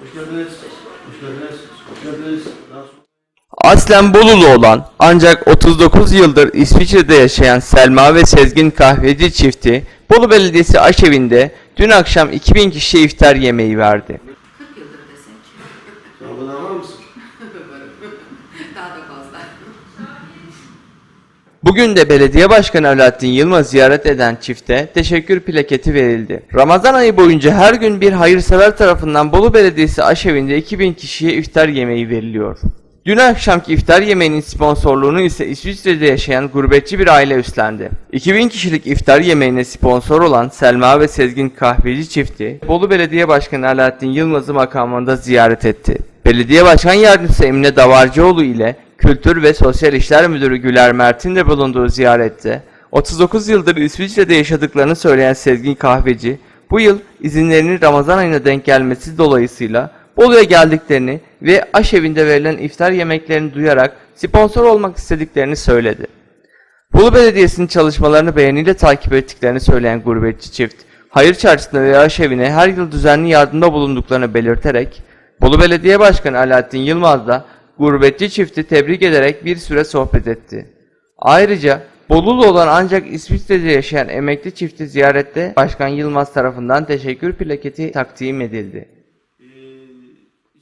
Hoş geldiniz. Hoş geldiniz. Hoş geldiniz. Daha sonra- Aslen Bolulu olan ancak 39 yıldır İsviçre'de yaşayan Selma ve Sezgin kahveci çifti Bolu Belediyesi aşevinde dün akşam 2000 kişiye iftar yemeği verdi. 40 yıldır desek Sen kadar var mısın? daha da fazla. Bugün de belediye başkanı Alaaddin Yılmaz ziyaret eden çifte teşekkür plaketi verildi. Ramazan ayı boyunca her gün bir hayırsever tarafından Bolu Belediyesi aşevinde 2000 kişiye iftar yemeği veriliyor. Dün akşamki iftar yemeğinin sponsorluğunu ise İsviçre'de yaşayan gurbetçi bir aile üstlendi. 2000 kişilik iftar yemeğine sponsor olan Selma ve Sezgin kahveci çifti, Bolu Belediye Başkanı Alaaddin Yılmaz'ı makamında ziyaret etti. Belediye Başkan Yardımcısı Emine Davarcıoğlu ile Kültür ve Sosyal İşler Müdürü Güler Mert'in de bulunduğu ziyarette 39 yıldır İsviçre'de yaşadıklarını söyleyen Sezgin Kahveci, bu yıl izinlerinin Ramazan ayına denk gelmesi dolayısıyla Bolu'ya geldiklerini ve aşevinde verilen iftar yemeklerini duyarak sponsor olmak istediklerini söyledi. Bolu Belediyesi'nin çalışmalarını beğeniyle takip ettiklerini söyleyen gurbetçi çift, hayır çarşısına ve aşevine her yıl düzenli yardımda bulunduklarını belirterek, Bolu Belediye Başkanı Alaaddin Yılmaz da gurbetçi çifti tebrik ederek bir süre sohbet etti. Ayrıca Bolulu olan ancak İsviçre'de yaşayan emekli çifti ziyarette Başkan Yılmaz tarafından teşekkür plaketi takdim edildi.